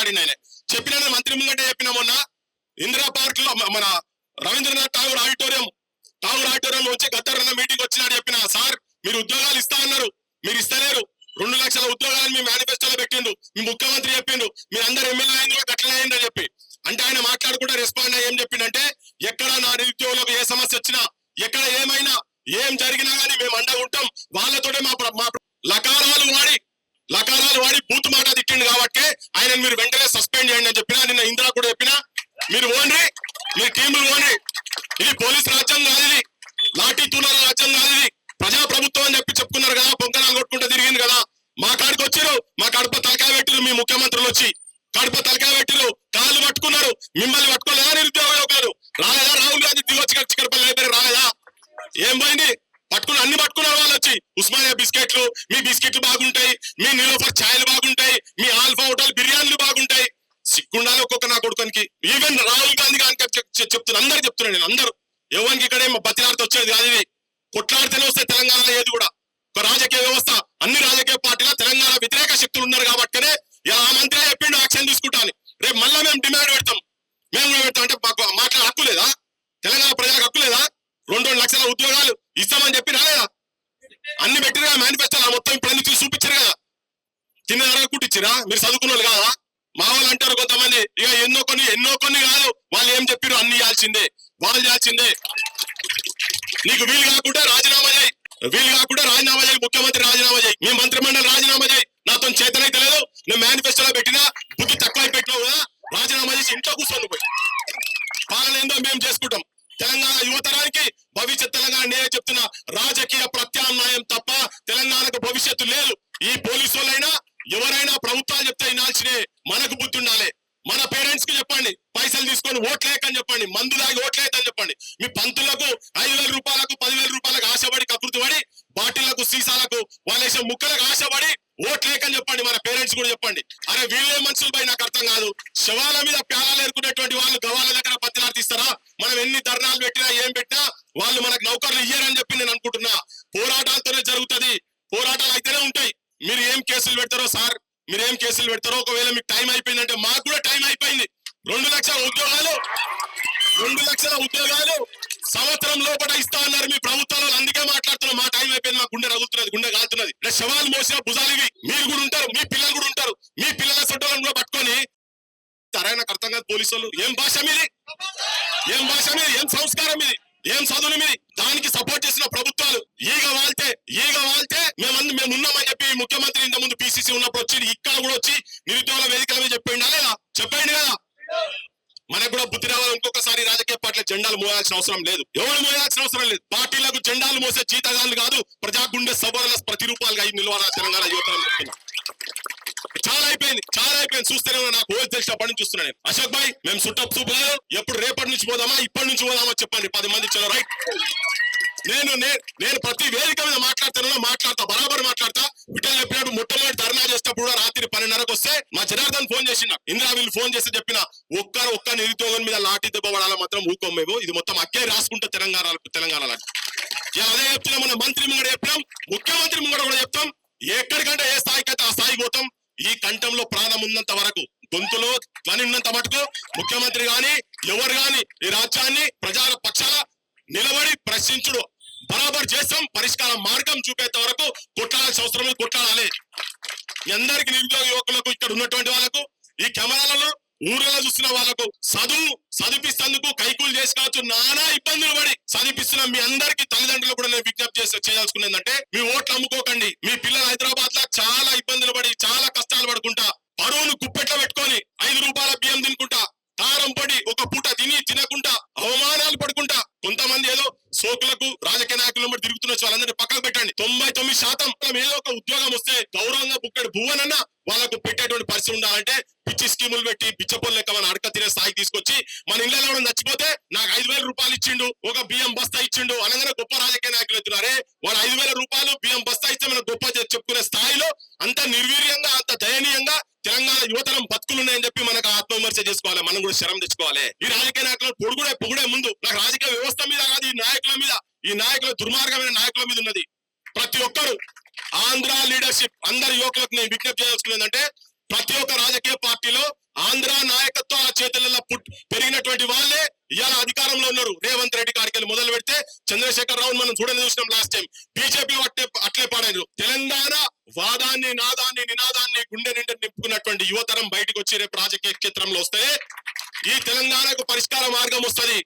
మాట్లాడింది ఆయన. చెప్పిన మంత్రి ముంగట చెప్పిన మొన్న ఇందిరా పార్క్లో మన రవీంద్రనాథ్ ఠాగూర్ ఆడిటోరియం ఠాగూర్ ఆడిటోరియం వచ్చి గద్దరన్న మీటింగ్ వచ్చినాడు చెప్పిన సార్ మీరు ఉద్యోగాలు ఇస్తా అన్నారు. మీరు ఇస్తలేరు. రెండు లక్షల ఉద్యోగాలను మీ మేనిఫెస్టోలో పెట్టిండు. మీ ముఖ్యమంత్రి చెప్పిండు. మీరు అందరు ఎమ్మెల్యే అయింది గట్లనే అయింది అని చెప్పి. అంటే ఆయన మాట్లాడుకుంటే రెస్పాండ్ అయ్యి ఏం చెప్పిండంటే ఎక్కడ నా నిరుద్యోగులకు ఏ సమస్య వచ్చినా ఎక్కడ ఏమైనా ఏం జరిగినా కానీ మేము అండగా ఉంటాం. వాళ్ళతోటే మా లకారాలు వాడి లకారాలు వాడి బూత్ మాట తిట్టిండు కాబట్టి ఆయన మీరు వెంటనే సస్పెండ్ చేయండి అని చెప్పినా నిన్న ఇందిరా కూడా చెప్పినా మీరు ఓన్రి మీరు టీములు ఓన్రి. ఇది పోలీస్ రాజ్యం కాదు ఇది. లాఠీ తూలాల రాజ్యం కాదు ఇది. ప్రజా ప్రభుత్వం అని చెప్పి చెప్పుకున్నారు కదా పొంకనాలు కొట్టుకుంటూ తిరిగింది కదా. మా కాడికి వచ్చిరు మా కడప తలకాయ పెట్టిరు మీ ముఖ్యమంత్రులు వచ్చి. కడప తలకాయ పెట్టిరు కాళ్ళు పట్టుకున్నారు మిమ్మల్ని పట్టుకోలేదా నిరుద్యోగ యువకులు రాలేదా రాహుల్ గాంధీ దిగొచ్చి చిక్కడపల్లి లైబ్రరీ? రాలేదా? ఏం పోయింది? పట్టుకుని అన్ని పట్టుకున్నారు వాళ్ళు వచ్చి. ఉస్మానియా బిస్కెట్లు మీ బిస్కెట్లు బాగుంటాయి మీ నిలోఫర్ ఛాయలు బాగుంటాయి మీ ఆల్ఫా హోటల్ బిర్యానీలు బాగుంటాయి. సిగ్గుండాలి ఒక్కొక్క నా కొడుకునికి. ఈవెన్ రాహుల్ గాంధీ గారికి చెప్తున్నా అందరు చెప్తున్నాను నేను అందరూ. ఎవరికి ఇక్కడే బతిలాడితే వచ్చేది కాదు ఇది. కొట్లాడితేనే వస్తాయి తెలంగాణలో ఏది కూడా. ఒక రాజకీయ వ్యవస్థ అన్ని రాజకీయ పార్టీల తెలంగాణ వ్యతిరేక శక్తులు ఉన్నారు కాబట్టినే ఇలా ఆ మంత్రి చెప్పిండు యాక్షన్ తీసుకుంటాను రేపు మళ్ళీ మేము డిమాండ్ పెడతాం. మేము కూడా పెడతాం. అంటే మాకు మాట్లాడే హక్కు లేదా? తెలంగాణ ప్రజలకు హక్కు లేదా? రెండు రెండు లక్షల ఉద్యోగాలు ఇస్తామని చెప్పి రాలేదా? అన్ని పెట్టిరు మేనిఫెస్టో మొత్తం ఇప్పుడు అన్ని చూసి చూపించారు కదా. తిన్నర కుట్టించిరా మీరు చదువుకున్న వాళ్ళు కాదా? మా వాళ్ళు అంటారు కొంతమంది ఇక ఎన్నో కొన్ని ఎన్నో కొన్ని కాదు. వాళ్ళు ఏం చెప్పారు అన్ని ఇవ్వాల్సిందే వాళ్ళు చేయాల్సిందే. నీకు వీలు కాకుండా రాజీనామా చేయి. వీలు కాకుండా రాజీనామా చేయి. ముఖ్యమంత్రి రాజీనామా చేయి. మీ మంత్రిమండలి రాజీనామా చేయి. నాతో చేతనైతే లేదు. నేను మేనిఫెస్టోలో పెట్టినా బుద్ధి తక్కువ పెట్టినావు కదా. రాజీనామా చేసి ఇంట్లో కూర్చొని పోయి. భవిష్యత్తు లేదు. ఈ పోలీసు వాళ్ళైనా ఎవరైనా ప్రభుత్వాలు చెప్తే వినాల్సినే మనకు బుద్ధి ఉండాలి. మన పేరెంట్స్కి చెప్పండి పైసలు తీసుకొని ఓట్లేకని చెప్పండి మందు దాగి ఓట్లేకని చెప్పండి. మీ పంతులకు ఐదు వేల రూపాయలకు పదివేల రూపాయలకు ఆశపడి కకృతి పడి బాటిళ్ళకు సీసాలకు వాళ్ళేసే ముక్కలకు ఆశపడి ఓట్లేకని చెప్పండి మన పేరెంట్స్ కూడా చెప్పండి. అరే వీళ్ళే మనుషులపై నాకు అర్థం కాదు. శవాల మీద ప్యాలాలు ఎరుకునేటువంటి వాళ్ళు గవాల దగ్గర పత్తిలాలు తీస్తారా? మనం ఎన్ని ధర్నాలు పెట్టినా ఏం పెట్టినా వాళ్ళు మనకు నౌకర్లు ఇయ్యారని చెప్పి నేను అనుకుంటున్నా. పోరాటాలతోనే జరుగుతది. పోరాటాలు అయితేనే ఉంటాయి. మీరు ఏం కేసులు పెడతారో సార్ మీరు ఏం కేసులు పెడతారో ఒకవేళ మీకు టైం అయిపోయిందంటే మాకు కూడా టైం అయిపోయింది. రెండు లక్షల ఉద్యోగాలు రెండు లక్షల ఉద్యోగాలు సంవత్సరం లోపల ఇస్తా అన్నారు మీ ప్రభుత్వాలు. అందుకే మాట్లాడుతున్నారు మా టైం అయిపోయింది మా గుండె రగులుతున్నది గుండె కాలుతున్నది. శవాలు మోసిన భుజాలు ఇవి. మీరు కూడా ఉంటారు మీ పిల్లలు కూడా ఉంటారు. మీ పిల్లల సొట్టలను కూడా పట్టుకొని సరైన అర్థం కాదు పోలీసు వాళ్ళు. ఏం భాష మీది? ఏం భాష మీది? ఏం సంస్కారం ఇది ఏం చదువులు మీది దానికి సపోర్ట్ చేసిన ప్రభుత్వాలు ఈగ వాళ్తే ఈగ వాళ్తే మేమందు మేము ఉన్నామని చెప్పి ముఖ్యమంత్రి ఇంత ముందు పిసిసి ఉన్నప్పుడు వచ్చి ఇక్కడ కూడా వచ్చి నిరుద్యోగ వేదికల మీద చెప్పిండా లేదా? చెప్పండి కదా. మనకు కూడా బుద్ధి రావాలి. ఇంకొకసారి రాజకీయ పార్టీల జెండాలు మోయాల్సిన అవసరం లేదు. ఎవరు మోయాల్సిన అవసరం లేదు? పార్టీలకు జెండాలు మోసే జీతగాళ్ళు కాదు. ప్రజాగుండె సభల ప్రతిరూపాలుగా అయి నిలవాల తెలంగాణ యువత చెప్తున్నా. చాలా అయిపోయింది చాలా అయిపోయింది. చూస్తేనే నాకు ఓల్డ్ తెలిసినప్పటి నుంచి చూస్తున్నా నేను అశోక్ భాయ్ మేము సుట్టప్ సూపు కాదు ఎప్పుడు రేపటి నుంచి పోదామా ఇప్పటి నుంచి పోదామా చెప్పండి. పది మంది చలో రైట్? నేను నేను ప్రతి వేదిక మీద మాట్లాడుతున్నా మాట్లాడతా బరాబర్ మాట్లాడతా. విఠల్ చెప్పినట్టు మొట్టమొదటి ధర్నా చేసేటప్పుడు రాత్రి పన్నెండున్నరకు వస్తే మా జనార్దన్ ఫోన్ చేసిన ఇందిరా వీళ్ళు ఫోన్ చేసి చెప్పిన ఒక్క ఒక్క నిరుద్యోగం మీద లాఠీ దెబ్బ పడాలా మాత్రం ఊకోం మేము ఇది మొత్తం అక్కే రాసుకుంటే తెలంగాణ తెలంగాణ లాంటి. అదే చెప్తున్నాం మన మంత్రి ముంగడ చెప్తాం ముఖ్యమంత్రి ముంగడ కూడా చెప్తాం. ఎక్కడికంటే ఏ స్థాయికి అయితే ఆ స్థాయికి పోతాం ఈ కంఠంలో ప్రాణం ఉన్నంత వరకు గొంతులో ధ్వని ఉన్నంత మటుకు ముఖ్యమంత్రి గాని ఎవరు గాని ఈ రాజ్యాన్ని ప్రజల పక్షాల నిలబడి ప్రశ్నించుడు. బరాబర్ చేస్తాం పరిష్కార మార్గం చూపేంత వరకు కొట్లాడాల్సిన అవసరం కొట్లాడాలి. మీ అందరికి నిరుద్యోగ యువకులకు ఇక్కడ ఉన్నటువంటి వాళ్ళకు ఈ కెమెరాలలో ఊరిలో చూస్తున్న వాళ్ళకు చదువు చదివిస్తేందుకు కైకూలు చేసి కావచ్చు నానా ఇబ్బందులు పడి చదివిస్తున్న మీ అందరికి తల్లిదండ్రులు కూడా నేను విజ్ఞప్తి చేసి చేయాల్సుకునేదంటే మీ ఓట్లు అమ్ముకోకండి. మీ పిల్లలు హైదరాబాద్లో చాలా ఇబ్బందులు పడి చాలా కష్టాలు పడుకుంటా. పరువును గుప్పెట్లో పెట్టుకొని ఐదు రూపాయల బియ్యం తినుకుంటా. కారం పడి ఒక పూట తిని తినకుండా అవమానాలు పడుకుంటా. కొంతమంది ఏదో సోకులకు రాజకీయ నాయకులు వెంబడి తిరుగుతున్న వాళ్ళందరినీ పక్కకు పెట్టండి. తొంభై తొమ్మిది శాతం ఏదో ఒక ఉద్యోగం వస్తే గౌరవంగా బుక్కడి భువనన్న వాళ్ళకు పెట్టేటువంటి పరిస్థితి ఉండాలంటే పిచ్చి స్కీములు పెట్టి పిచ్చపొల్ లెక్క మన అడక తినే స్థాయికి తీసుకొచ్చి మన ఇళ్ళలో నచ్చిపోతే చచ్చిపోతే నాకు ఐదు వేల రూపాయలు ఇచ్చిండు ఒక బియ్యం బస్తా ఇచ్చిండు అనగానే గొప్ప రాజకీయ నాయకులు ఎత్తున్నారే వాళ్ళు ఐదు వేల రూపాయలు బియ్యం బస్తా ఇస్తే మనం గొప్ప చెప్పుకునే స్థాయిలో అంత నిర్వీర్యంగా అంత దయనీయంగా తెలంగాణ యువతరం బతుకులు ఉన్నాయని చెప్పి మనకు ఆత్మవిమర్శ చేసుకోవాలి మనం కూడా శరం తెచ్చుకోవాలి. ఈ రాజకీయ నాయకులు పొడుగుడే పొగుడే ముందు నాకు రాజకీయ వ్యవస్థ మీద కాదు ఈ నాయకుల మీద ఈ నాయకుల దుర్మార్గమైన నాయకుల మీద ఉన్నది. ప్రతి ఒక్కరు ఆంధ్ర లీడర్షిప్ అందరి యువకులకు నేను విజ్ఞప్తి చేసుకునేదంటే ప్రతి ఒక్క రాజకీయ పార్టీలో ఆంధ్ర నాయకత్వం ఆ చేతులలో పుట్ పెరిగినటువంటి వాళ్ళే ఇవాళ అధికారంలో ఉన్నారు. రేవంత్ రెడ్డి కాడికి మొదలు పెడితే చంద్రశేఖర్ రావు మనం చూడని చూసినాం లాస్ట్ టైం బీజేపీ అట్లే అట్లే పాడారు తెలంగాణ వాదాన్ని నాదాన్ని నినాదాన్ని గుండె నిండా నింపుకున్నటువంటి యువతరం బయటకు వచ్చి రేపు రాజకీయ క్షేత్రంలో వస్తే ఈ తెలంగాణకు పరిష్కార మార్గం వస్తది.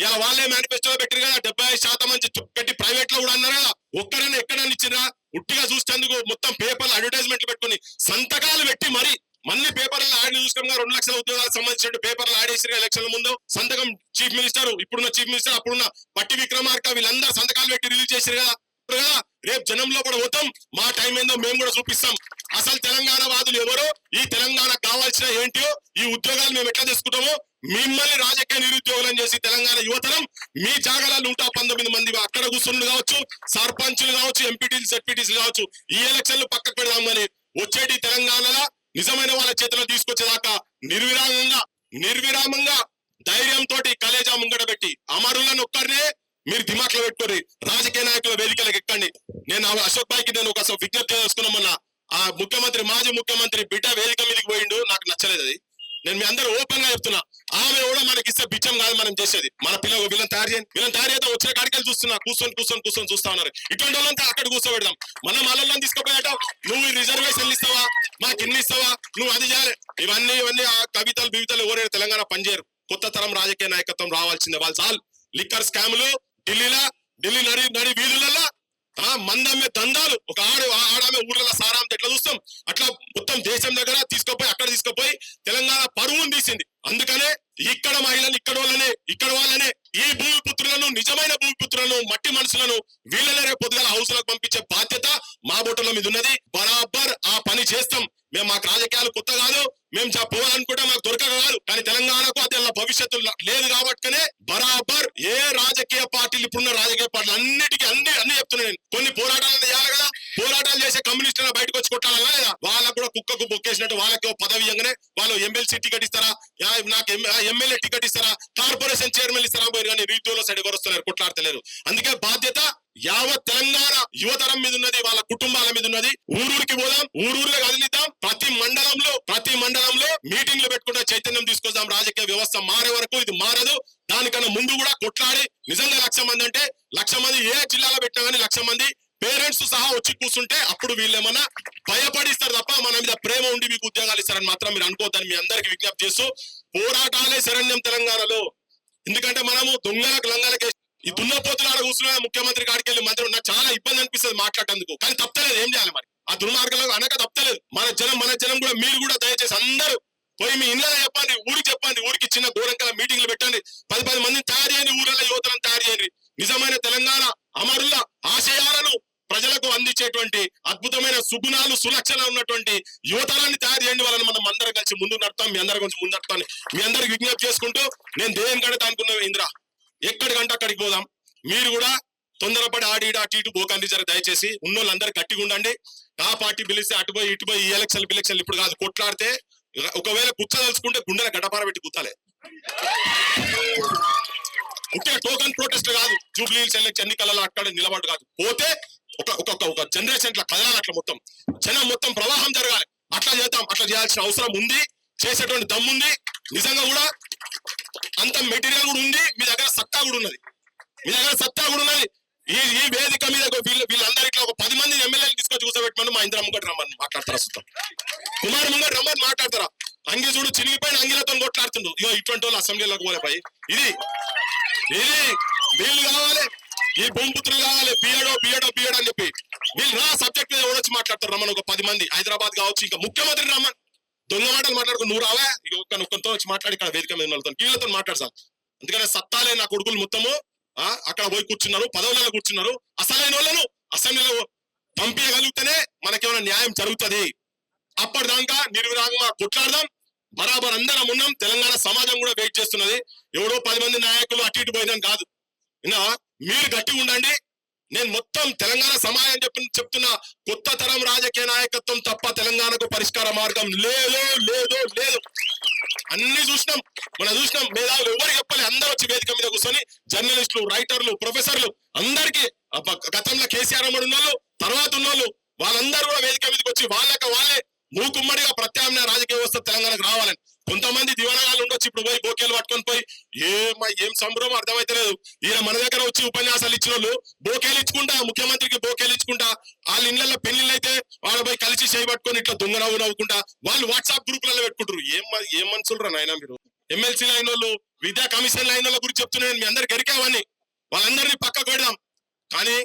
ఇలా వాళ్ళే మేనిఫెస్టోలో పెట్టారు కదా డెబ్బై ఐదు శాతం అని పెట్టి ప్రైవేట్లో కూడా అన్నారు కదా ఒక్కడన్నా ఎక్కడన్నా ఇచ్చినా ఉట్టిగా చూసేందుకు మొత్తం పేపర్లు అడ్వర్టైజ్మెంట్లు పెట్టుకుని సంతకాలు పెట్టి మరి మళ్ళీ పేపర్లు ఆడి చూసినాం రెండు లక్షల ఉద్యోగాలకు సంబంధించిన పేపర్లు ఆడేసిన ఎలక్షన్ ముందు. సంతకం చీఫ్ మినిస్టర్ ఇప్పుడున్న చీఫ్ మినిస్టర్ అప్పుడున్న పట్టి విక్రమార్క వీళ్ళందరూ సంతకాలు పెట్టి రిలీజ్ చేశారు కదా. కదా రేపు జనంలో కూడా పోతాం. మా టైం ఏందో మేము కూడా చూపిస్తాం. అసలు తెలంగాణ వాదులు ఎవరో ఈ తెలంగాణ కావాల్సిన ఏంటో ఈ ఉద్యోగాలు మేము ఎట్లా తీసుకుంటామో మిమ్మల్ని రాజకీయ నిరుద్యోగులను చేసి తెలంగాణ యువతరం మీ జాగాల నూట పంతొమ్మిది మంది అక్కడ కూర్చుని కావచ్చు సర్పంచులు కావచ్చు ఎంపీటీలు సెట్పీటీలు కావచ్చు ఈ ఎలక్షన్లు పక్కకు పెడదాం కానీ వచ్చేటి తెలంగాణలో నిజమైన వాళ్ళ చేతిలో తీసుకొచ్చేదాకా నిర్విరామంగా నిర్విరామంగా ధైర్యంతో కలేజా ముంగడ పెట్టి అమరులను ఒక్కరినే మీరు దిమాక్లో పెట్టుకోరి రాజకీయ నాయకుల వేదికలకు ఎక్కండి. నేను ఆ అశోక్ భాయ్కి నేను ఒక విజ్ఞప్తి చేసుకున్నామన్నా ఆ ముఖ్యమంత్రి మాజీ ముఖ్యమంత్రి బిడ్డ వేదిక మీదకి పోయిండు నాకు నచ్చలేదు అది. నేను మీ అందరూ ఓపెన్గా చెప్తున్నా ఆమె కూడా మనకి ఇస్తే బిచ్చం కాదు మనం చేసేది. మన పిల్లలు వీళ్ళని తయారు చేయండి. వీళ్ళని తయారు చేద్దాం వచ్చిన కాడికి చూస్తున్నా కూర్చొని కూర్చొని కూర్చొని చూస్తా ఉన్నారు. ఇటువంటి వాళ్ళంతా అక్కడ కూర్చోబెడదాం. మనం వాళ్ళని తీసుకుపోయాట నువ్వు రిజర్వేషన్ ఇస్తావా? మాకు ఇన్ని ఇస్తావా? నువ్వు అది చేయాలి. ఇవన్నీ ఇవన్నీ ఆ కవితలు బివితలు ఎవరైనా తెలంగాణ పనిచేయరు. కొత్త తరం రాజకీయ నాయకత్వం రావాల్సిందే వాళ్ళు చాలు. లిక్కర్ స్కాములు ఢిల్లీలో? ఢిల్లీ నడి నడి వీధులలో? ఆ మందమ్మే దందాలు. ఒక ఆడు ఆ ఆడామె ఊర్లలో సారాంత ఎట్లా చూస్తాం? అట్లా మొత్తం దేశం దగ్గర తీసుకుపోయి అక్కడ తీసుకుపోయి తెలంగాణ పరువును తీసింది. అందుకనే ఇక్కడ మహిళలు ఇక్కడ వాళ్ళనే ఇక్కడ వాళ్ళనే ఈ భూమిపుత్రులను నిజమైన భూమి పుత్రులను మట్టి మనుషులను వీళ్ళనే రేపు హౌస్లకు పంపించే బాధ్యత మా బొట్టుల మీద ఉన్నది. బరాబర్ ఆ పని చేస్తాం. మేము మాకు రాజకీయాలు కొత్త కాదు. మేము పోవాలనుకుంటే మాకు దొరకక కాదు. కానీ తెలంగాణకు అది భవిష్యత్తు లేదు కాబట్టినే బరాబర్ ఏ రాజకీయ పార్టీలు ఇప్పుడున్న రాజకీయ పార్టీలు అన్నిటికీ అన్ని అన్ని చెప్తున్నాను నేను. కొన్ని పోరాటాలు చేయాలి కదా. పోరాటాలు చేసే కమ్యూనిస్టులను బయటకు వచ్చి కొట్టాలా లేదా? వాళ్ళకు కూడా కుక్కకు బొక్కేసినట్టు వాళ్ళకి పదవి ఇవ్వగానే వాళ్ళు ఎమ్మెల్సీ టికెట్ ఇస్తారా? నాకు ఎమ్మెల్యే టికెట్ ఇస్తారా? కార్పొరేషన్ చైర్మన్ ఇస్తారా పోయి కానీ రీతిలో సైడ్ ఎవరు వస్తున్నారు కొట్లాడతలేరు. అందుకే బాధ్యత యావత్ తెలంగాణ యువతరం మీద ఉన్నది వాళ్ళ కుటుంబాల మీద ఉన్నది. ఊరూరికి పోదాం ఊరూరులో కదిలిద్దాం. ప్రతి మండలంలో ప్రతి మండలంలో మీటింగ్లు పెట్టుకుంటే చైతన్యం తీసుకొద్దాం రాజకీయ వ్యవస్థ మారే వరకు ఇది మారదు. దానికన్నా ముందు కూడా కొట్లాడి నిజంగా లక్ష మంది అంటే లక్ష మంది ఏ జిల్లాలో పెట్టినా కానీ లక్ష మంది పేరెంట్స్ సహా వచ్చి కూర్చుంటే అప్పుడు వీళ్ళేమన్నా భయపడిస్తారు తప్ప మన మీద ప్రేమ ఉండి మీకు ఉద్యోగాలు ఇస్తారని మాత్రం మీరు అనుకోద్దని మీ అందరికి విజ్ఞప్తి చేస్తూ పోరాటాలే శరణ్యం తెలంగాణలో. ఎందుకంటే మనము దొంగలకు లంగలకి ఈ దున్నపోతులాడ కూర్చున్న ముఖ్యమంత్రి కాడికి వెళ్ళి మంత్రి ఉన్నా చాలా ఇబ్బంది అనిపిస్తుంది మాట్లాడేందుకు. కానీ తప్పలేదు ఏం చేయాలి మరి? ఆ దుర్మార్గంలో అనక తప్పలేదు. మన జనం మన జనం కూడా మీరు కూడా దయచేసి అందరూ పోయి మీ ఇళ్ళ చెప్పండి ఊరికి చెప్పండి ఊరికి చిన్న గోరంకల మీటింగ్లు పెట్టండి. పది పది మందిని తయారు చేయండి ఊళ్ళలో యువతలను తయారు చేయండి. నిజమైన తెలంగాణ అమరుల ఆశయాలను ప్రజలకు అందించేటువంటి అద్భుతమైన సుగుణాలు సులక్షణ ఉన్నటువంటి యువతరాన్ని తయారు చేయండి వాళ్ళని మనం అందరం కలిసి ముందు నడతాం మీ అందరి గురించి ముందు నడతాను మీ అందరికి విజ్ఞప్తి చేసుకుంటూ నేను దేని కడతా అనుకున్నాను ఇంద్ర. ఎక్కడికంటే అక్కడికి పోదాం. మీరు కూడా తొందరపడి ఆడి ఈడ అటు ఇటు పోకండి జర దయచేసి. ఉన్నోళ్ళందరూ గట్టిగా ఉండండి. ఆ పార్టీ పిలిస్తే అటు పోయి ఇటు పోయి ఈ ఎలక్షన్ ఎలక్షన్ ఇప్పుడు కాదు కొట్లాడితే ఒకవేళ కుచ్చదలుచుకుంటే గుండెల గడ్డపార పెట్టి గుత్తాలే. అంటే టోకన్ ప్రొటెస్ట్ కాదు జూబ్లీ ఎలక్షన్ ఎన్నికలలో అక్కడ నిలబడు కాదు. పోతే ఒక ఒక ఒక- ఒక జనరేషన్ ఇట్లా కదలాలి అట్లా మొత్తం. జనం మొత్తం ప్రవాహం జరగాలి. అట్లా చేద్దాం అట్లా చేయాల్సిన అవసరం ఉంది. చేసేటువంటి దమ్ముంది నిజంగా కూడా అంత మెటీరియల్ కూడా ఉంది. మీ దగ్గర సత్తా కూడా ఉన్నది. మీ దగ్గర సత్తా కూడా ఉన్నది. ఈ ఈ వేదిక మీద వీళ్ళు వీళ్ళందరూ ఇట్లా ఒక పది మంది ఎమ్మెల్యేలు తీసుకొచ్చి కూర్చోబెట్టమని మా ఇంద్ర ముంగట రమ్మని మాట్లాడతారా సుతం? కుమార్ ముంగట రమ్మని మాట్లాడతారా? అంగి చూడు చినిగిపోయిన అంగిలతో కొట్లాడుతుండు. ఇగో ఇటువంటి వాళ్ళు అసెంబ్లీలోకి పోలేపాయి ఇది ఇది వీళ్ళు కావాలి ఈ భూమిపుత్రులు కావాలి బియడో బియడో బియడ్ అని చెప్పి. వీళ్ళు నా సబ్జెక్ట్ మీద ఎవరొచ్చి మాట్లాడతారు రమ్మని ఒక పది మంది. హైదరాబాద్ కావచ్చు ఇంకా ముఖ్యమంత్రి రమ్మని. దొంగ మాటలు మాట్లాడుకు నువ్వు రావా? ఇక ఒక్కరితో వచ్చి మాట్లాడి ఇక్కడ వేదిక మీద వాళ్ళతో వీళ్ళతో మాట్లాడసాం అందుకనే సత్తాలే నా కొడుకులు మొత్తము అక్కడ పోయి కూర్చున్నారు పదవులలో కూర్చున్నారు. అసలైన వాళ్ళను అసెంబ్లీలో పంపించగలిగితేనే మనకేమైనా న్యాయం జరుగుతది. అప్పటిదాకా నిర్విరాగంగా కొట్లాడదాం. బరాబర్ అందరం ఉన్నాం. తెలంగాణ సమాజం కూడా వెయిట్ చేస్తున్నది. ఎవడో పది మంది నాయకులు అటు ఇటు పోయినా కాదు. ఇన్నా మీరు గట్టిగా ఉండండి. నేను మొత్తం తెలంగాణ సమాజం చెప్పి చెప్తున్న కొత్త తరం రాజకీయ నాయకత్వం తప్ప తెలంగాణకు పరిష్కార మార్గం లేదు లేదు లేదు. అన్ని చూసినాం మనం చూసినాం. మేధావులు ఎవరు చెప్పాలి. అందరూ వచ్చి వేదిక మీద కూర్చొని జర్నలిస్టులు రైటర్లు ప్రొఫెసర్లు అందరికి గతంలో కేసీఆర్ అమ్మడు ఉన్నోళ్ళు తర్వాత ఉన్నోళ్ళు వాళ్ళందరూ కూడా వేదిక మీదకి వచ్చి వాళ్ళకి వాళ్ళే మూకుమ్మడిగా ప్రత్యామ్నాయ రాజకీయ వ్యవస్థ తెలంగాణకు రావాలని. కొంతమంది దివానగాళ్ళు వచ్చి ఇప్పుడు పోయి బోకేలు పట్టుకొని పోయి ఏం ఏం సంబరం అర్థమైతలేదు. ఈయన మన దగ్గర వచ్చి ఉపన్యాసాలు ఇచ్చిన వాళ్ళు బోకేలు ఇచ్చుకుంటా ముఖ్యమంత్రికి బోకేలు ఇచ్చుకుంటా వాళ్ళ ఇళ్ళల్లో పెళ్ళిళ్ళు అయితే వాళ్ళ పోయి కలిసి చేయి పట్టుకొని ఇట్లా దొంగ నవ్వు నవ్వుకుంటా వాళ్ళు వాట్సాప్ గ్రూపులలో పెట్టుకుంటారు ఏం ఏం మనుషులు రా నాయన మీరు? ఎమ్మెల్సీ అయిన వాళ్ళు విద్యా కమిషన్ అయిన వాళ్ళ గురించి చెప్తున్నాను మీ అందరికి ఎరికావని వాళ్ళందరినీ పక్కకు పెడదాం. కానీ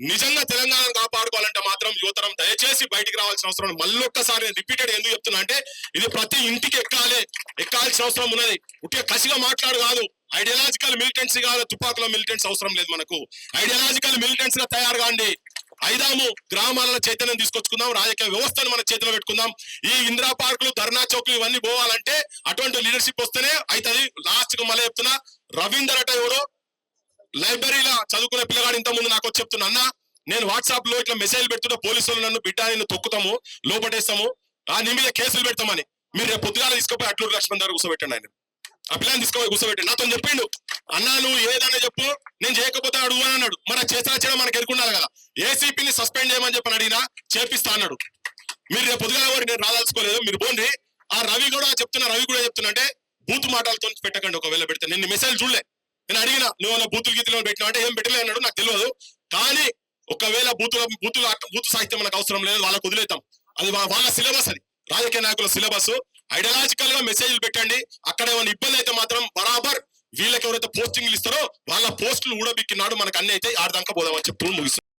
నిజంగా తెలంగాణ కాపాడుకోవాలంటే మాత్రం యువతరం దయచేసి బయటికి రావాల్సిన అవసరం మళ్ళొక్కసారి నేను రిపీటెడ్ ఎందుకు చెప్తున్నా అంటే ఇది ప్రతి ఇంటికి ఎక్కాలి ఎక్కాల్సిన అవసరం ఉన్నది. ఉట్టిగా కసిగా మాట్లాడు కాదు. ఐడియాలజికల్ మిలిటెన్సీ కాదు తుపాకుల మిలిటెన్స్ అవసరం లేదు మనకు. ఐడియాలజికల్ మిలిటెన్స్గా తయారు కాండి. ఐదాము గ్రామాలలో చైతన్యం తీసుకొచ్చుకుందాం రాజకీయ వ్యవస్థను మన చేతిలో పెట్టుకుందాం. ఈ ఇందిరా పార్కులు ధర్నా చౌకులు ఇవన్నీ పోవాలంటే అటువంటి లీడర్షిప్ వస్తేనే అవుతుంది లాస్ట్కు మళ్ళీ చెప్తున్నా రవీందర్ అట ఎవరో లైబ్రరీలో చదువుకునే పిల్లగాడు ఇంత ముందు నాకు వచ్చి చెప్తున్నా అన్న నేను వాట్సాప్లో ఇట్లా మెసేజ్ పెడుతున్నా పోలీసులు నన్ను బిడ్డ నిన్ను తొక్కుతాము లోపటేస్తాము ఆ నీ మీద కేసులు పెడతామని. మీరు రేపు పొద్దుగాల తీసుకుపోయి అట్లూరు లక్ష్మణ్ దగ్గర కూర్చోబెట్టండి ఆయన ఆ పిల్లని తీసుకుపోయి కూర్చోబెట్టండి. నాతో చెప్పిండు అన్నా నువ్వు ఏదన్నా చెప్పు నేను చేయకపోతే అడుగు అని అన్నాడు. మన చేసిన చేయడం మనకు ఎదుర్కొన్నారు కదా. ఏసీపీని సస్పెండ్ చేయమని చెప్పని అడిగినా చేపిస్తా అన్నాడు. మీరు రేపు పొద్దుగాల ఎవరు నేను రాదాల్చుకోలేదు. మీరు పోండి. ఆ రవి కూడా చెప్తున్నా రవి కూడా చెప్తున్నా అంటే బూత్ మాటలతో పెట్టకండి. ఒకవేళ పెడితే నేను మెసేజ్ చూడలే. నేను అడిగిన నువ్వు నా బూతులు గీతులు పెట్టినా అంటే ఏం పెట్టలే అన్నాడు. నాకు తెలియదు. కానీ ఒకవేళ బూతుల బూతుల అట్ట- బూత్ సాహిత్యం మనకు అవసరం లేదు వాళ్ళకు వదిలేతాం అది వాళ్ళ సిలబస్ అది. రాజకీయ నాయకుల సిలబస్. ఐడియాలజికల్గా మెసేజ్లు పెట్టండి. అక్కడ ఏమైనా ఇబ్బంది అయితే మాత్రం బరాబర్ వీళ్ళకి ఎవరైతే పోస్టింగ్లు ఇస్తారో వాళ్ళ పోస్టులు ఊడబిక్కినాడు మనకు అన్ని అయితే ఆడదాకా పోదామని చెప్పి ముగిస్తాం